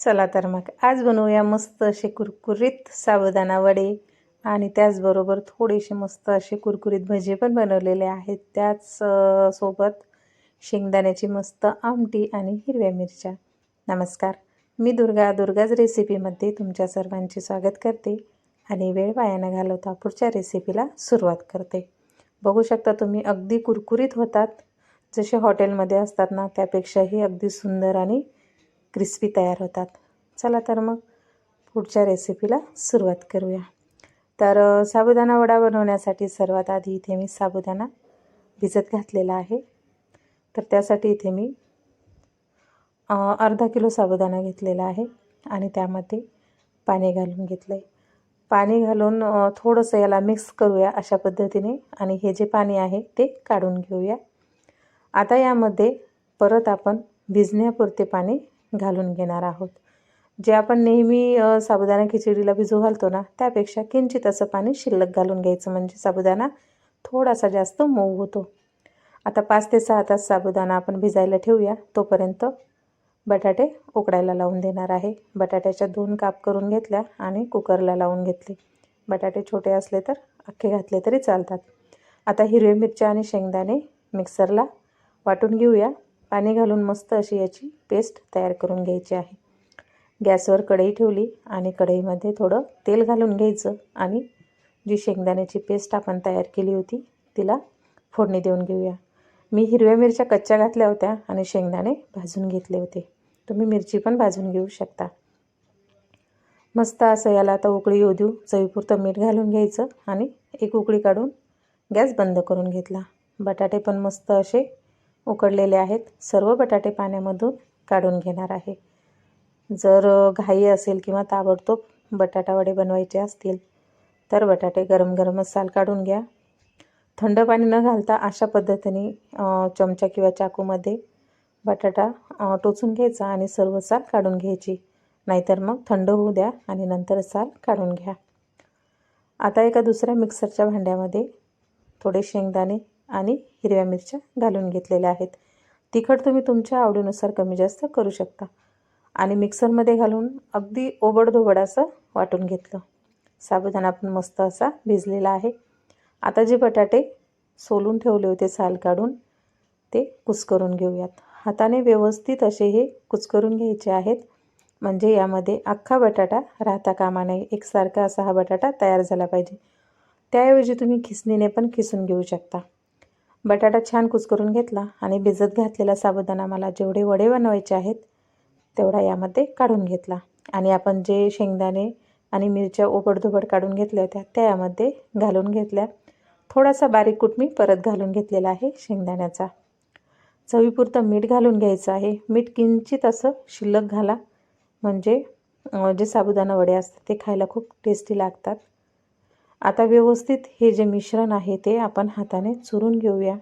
चला तर मग आज बनवूया मस्त असे कुरकुरीत साबुदाणा वडे. आणि त्याचबरोबर थोडेसे मस्त असे कुरकुरीत भजे पण बनवलेले आहेत. त्याच सोबत शेंगदाण्याची मस्त आमटी आणि हिरव्या मिरच्या. नमस्कार. मी दुर्गा दुर्गाज रेसिपीमध्ये तुमच्या सर्वांचे स्वागत करते. आणि वेळ वाया न घालवता पुढच्या रेसिपीला सुरुवात करते. बघू शकता तुम्ही अगदी कुरकुरीत होतात. जसे हॉटेलमध्ये असतात ना त्यापेक्षाही अगदी सुंदर आणि क्रिस्पी तयार होतात. चला तर मग पुढच्या रेसिपीला सुरुवात करूया. तर साबुदाणा वडा बनवण्यासाठी सर्वात आधी इथे मी साबुदाणा भिजत घातलेला आहे. तर त्यासाठी इथे मी अर्धा किलो साबुदाणा घेतलेला आहे आणि त्यामध्ये पाणी घालून घेतलं आहे पाणी घालून थोडंसं याला मिक्स करूया अशा पद्धतीने आणि हे जे पाणी आहे ते काढून घेऊया. आता यामध्ये परत आपण भिजण्यापुरते पाणी घालून घेणार आहोत. जे आपण नेहमी साबुदाणा खिचडीला भिजू घालतो ना त्यापेक्षा किंचित असं पाणी शिल्लक घालून घ्यायचं. म्हणजे साबुदाणा थोडासा जास्त मऊ होतो. आता पाच ते सहा तास साबुदाणा आपण भिजायला ठेवूया. तोपर्यंत बटाटे उकडायला लावून देणार आहे. बटाट्याच्या दोन काप करून घेतल्या आणि कुकरला लावून घेतले. बटाटे छोटे असले तर अख्खे घातले तरी चालतात. आता हिरवे मिरच्या आणि शेंगदाणे मिक्सरला वाटून घेऊया. पाणी घालून मस्त अशी याची पेस्ट तयार करून घ्यायची आहे. गॅसवर कढई ठेवली आणि कढईमध्ये थोडं तेल घालून घ्यायचं आणि जी शेंगदाण्याची पेस्ट आपण तयार केली होती तिला फोडणी देऊन घेऊया. मी हिरव्या मिरच्या कच्च्या घातल्या होत्या आणि शेंगदाणे भाजून घेतले होते. तुम्ही मिरची पण भाजून घेऊ शकता. मस्त असं याला आता उकळी येऊ देऊ चवीपुरतं मीठ घालून घ्यायचं आणि एक उकळी काढून गॅस बंद करून घेतला. बटाटे पण मस्त असे उकडलेले आहेत. सर्व बटाटे पाण्यामधून काढून घेणार आहे. जर घाई असेल किंवा ताबडतोब बटाटावडे बनवायचे असतील तर बटाटे गरम गरमच साल काढून घ्या. थंड पाणी न घालता अशा पद्धतीने चमचा किंवा चाकूमध्ये बटाटा टोचून घ्यायचा आणि सर्व साल काढून घ्यायची. नाहीतर मग थंड होऊ द्या आणि नंतर साल काढून घ्या. आता एका दुसऱ्या मिक्सरच्या भांड्यामध्ये थोडे शेंगदाणे आणि हिरव्या मिरच्या घालून घेतलेल्या आहेत. तिखट तुम्ही तुमच्या आवडीनुसार कमी जास्त करू शकता. आणि मिक्सरमध्ये घालून अगदी ओबडधोबड असं वाटून घेतलं. साबुदाणा पण मस्त असा भिजलेला आहे. आता जे बटाटे सोलून ठेवले होते साल काढून ते कुस्करून घेऊयात. हाताने व्यवस्थित असे हे कुचकरून घ्यायचे आहेत. म्हणजे यामध्ये अख्खा बटाटा राहता कामा नये. एकसारखा असा हा बटाटा तयार झाला पाहिजे. त्याऐवजी तुम्ही खिसणीने पण खिसून घेऊ शकता. बटाटा छान कुसकरून घेतला आणि भिजत घातलेला साबुदाणा मला जेवढे वडे बनवायचे आहेत तेवढा यामध्ये काढून घेतला. आणि आपण जे शेंगदाणे आणि मिरच्या ओबडधोबड काढून घेतल्या होत्या त्या यामध्ये घालून घेतल्या. थोडासा बारीक कूट मी परत घालून घेतलेला आहे शेंगदाण्याचा. चवीपुरतं मीठ घालून घ्यायचं आहे. मीठ किंचित असं शिल्लक घाला. म्हणजे जे साबुदाणा वडे असतात ते खायला खूप टेस्टी लागतात. आता व्यवस्थित हे जे मिश्रण आहे ते आपण हाताने चुरून घेऊया.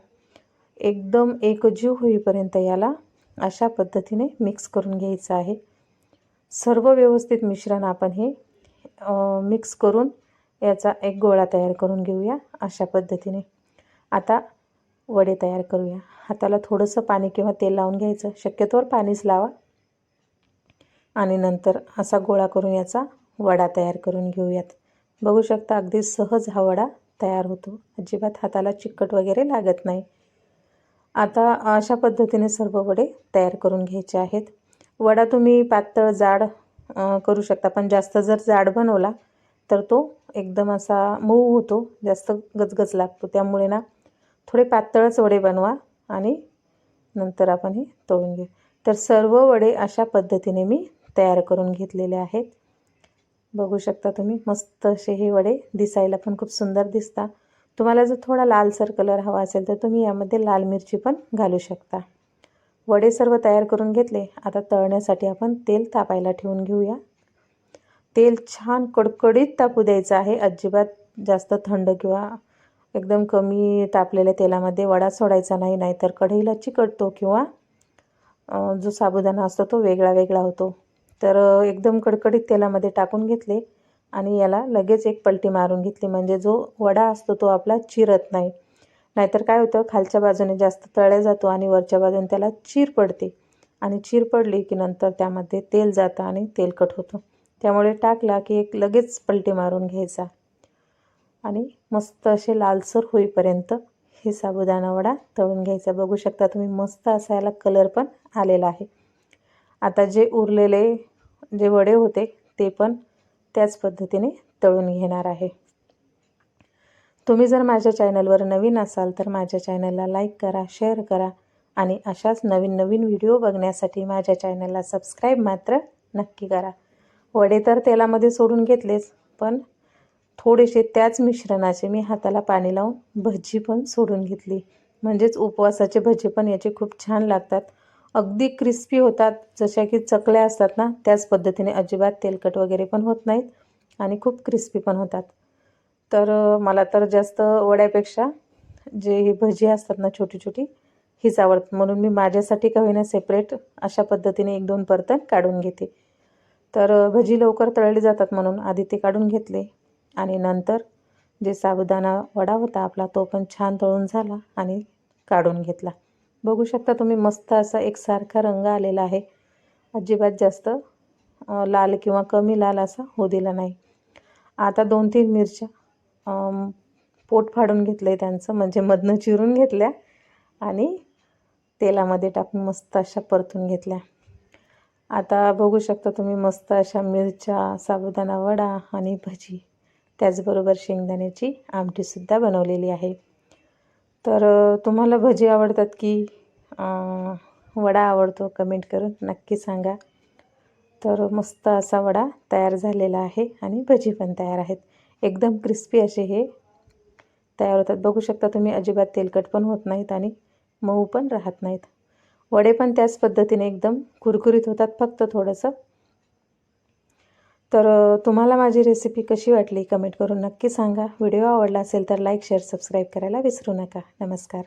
एकदम एकजीव होईपर्यंत याला अशा पद्धतीने मिक्स करून घ्यायचं आहे. सर्व व्यवस्थित मिश्रण आपण हे मिक्स करून याचा एक गोळा तयार करून घेऊया अशा पद्धतीने. आता वडे तयार करूया. हाताला थोडंसं पाणी किंवा तेल लावून घ्यायचं. शक्यतोवर पाणीच लावा. आणि नंतर असा गोळा करून याचा वडा तयार करून घेऊयात. बघू शकता अगदी सहज हा वडा तयार होतो. अजिबात हाताला चिकट वगैरे लागत नाही. आता अशा पद्धतीने सर्व वडे तयार करून घ्यायचे आहेत. वडा तुम्ही पातळ जाड करू शकता पण जास्त जर जाड बनवला तर तो एकदम असा मऊ होतो जास्त गजगज लागतो. त्यामुळे ना थोडे पातळच वडे बनवा आणि नंतर आपण हे तळून घेऊ तर सर्व वडे अशा पद्धतीने मी तयार करून घेतलेले आहेत. बघू शकता तुम्ही. मस्त असे हे वडे दिसायला पण खूप सुंदर दिसता तुम्हाला जर थोडा लालसर कलर हवा असेल तर तुम्ही यामध्ये लाल मिरची पण घालू शकता. वडे सर्व तयार करून घेतले. आता तळण्यासाठी आपण तेल तापायला ठेवून घेऊया. तेल छान कडकडीत तापू द्यायचं आहे. अजिबात जास्त थंड किंवा एकदम कमी तापलेल्या तेलामध्ये वडा सोडायचा नाही. नाहीतर कढईला चिकटतो किंवा जो साबुदाणा असतो तो वेगळा वेगळा होतो. तर एकदम कडकडीत तेलामध्ये टाकून घेतले आणि याला लगेच एक पलटी मारून घेतली. म्हणजे जो वडा असतो तो आपला चिरत नाही. नाहीतर काय होतं खालच्या बाजूने जास्त तळ्या जातो आणि वरच्या बाजूने त्याला चीर पडते. आणि चीर पडली की नंतर त्यामध्ये तेल जातं आणि तेलकट होतं. त्यामुळे टाकला की एक लगेच पलटी मारून घ्यायचा. आणि मस्त असे लालसर होईपर्यंत हे साबुदाणा वडा तळून घ्यायचा. बघू शकता तुम्ही मस्त असा याला कलर पण आलेला आहे. आता जे उरलेले जे वडे होते ते पण त्याच पद्धतीने तळून घेणार आहे. तुम्ही जर माझ्या चॅनलवर नवीन असाल तर माझ्या चॅनलला लाईक करा शेअर करा आणि अशाच नवीन नवीन व्हिडिओ बघण्यासाठी माझ्या चॅनलला सबस्क्राईब मात्र नक्की करा. वडे तर तेलामध्ये सोडून घेतलेच पण थोडेसे त्याच मिश्रणाचे मी हाताला पाणी लावून भजी पण सोडून घेतली. म्हणजेच उपवासाचे भजी पण याचे खूप छान लागतात. अगदी क्रिस्पी होतात. जशा की चकल्या असतात ना त्याच पद्धतीने अजिबात तेलकट वगैरे पण होत नाहीत आणि खूप क्रिस्पी पण होतात. तर मला तर जास्त वड्यापेक्षा जे ही भजी असतात ना छोटी छोटी हीच आवडतात. म्हणून मी माझ्यासाठी का होईना सेपरेट अशा पद्धतीने एक दोन परतन काढून घेते. तर भजी लवकर तळली जातात म्हणून आधी ते काढून घेतले आणि नंतर जे साबुदाणा वडा होता आपला तो पण छान तळून झाला आणि काढून घेतला. बघू शकता तुम्ही मस्त असा एकसारखा रंग आलेला आहे. अजिबात जास्त लाल किंवा कमी लाल असा होऊ दिला नाही. आता दोन तीन मिरच्या पोट फाडून घेतलं आहे त्यांचं म्हणजे मधनं चिरून घेतल्या आणि तेलामध्ये टाकून मस्त अशा परतून घेतल्या. आता बघू शकता तुम्ही मस्त अशा मिरच्या साबुदाणा वडा आणि भजी त्याचबरोबर शेंगदाण्याची आमटीसुद्धा बनवलेली आहे. तर तुम्हाला भजी आवडतात की वडा आवडतो कमेंट करून नक्की सांगा. तर मस्त असा वडा तयार झालेला आहे आणि भजी पण तयार आहेत. एकदम क्रिस्पी असे हे तयार होतात. बघू शकता तुम्ही अजिबात तेलकट पण होत नाहीत आणि मऊ पण राहत नाहीत. वडे पण त्याच पद्धतीने एकदम कुरकुरीत होतात फक्त थोडंसं. तर तुम्हाला माझी रेसिपी कशी वाटली? कमेंट करून नक्की सांगा. व्हिडिओ आवडला असेल तर लाईक शेअर सबस्क्राईब करायला विसरू नका. नमस्कार.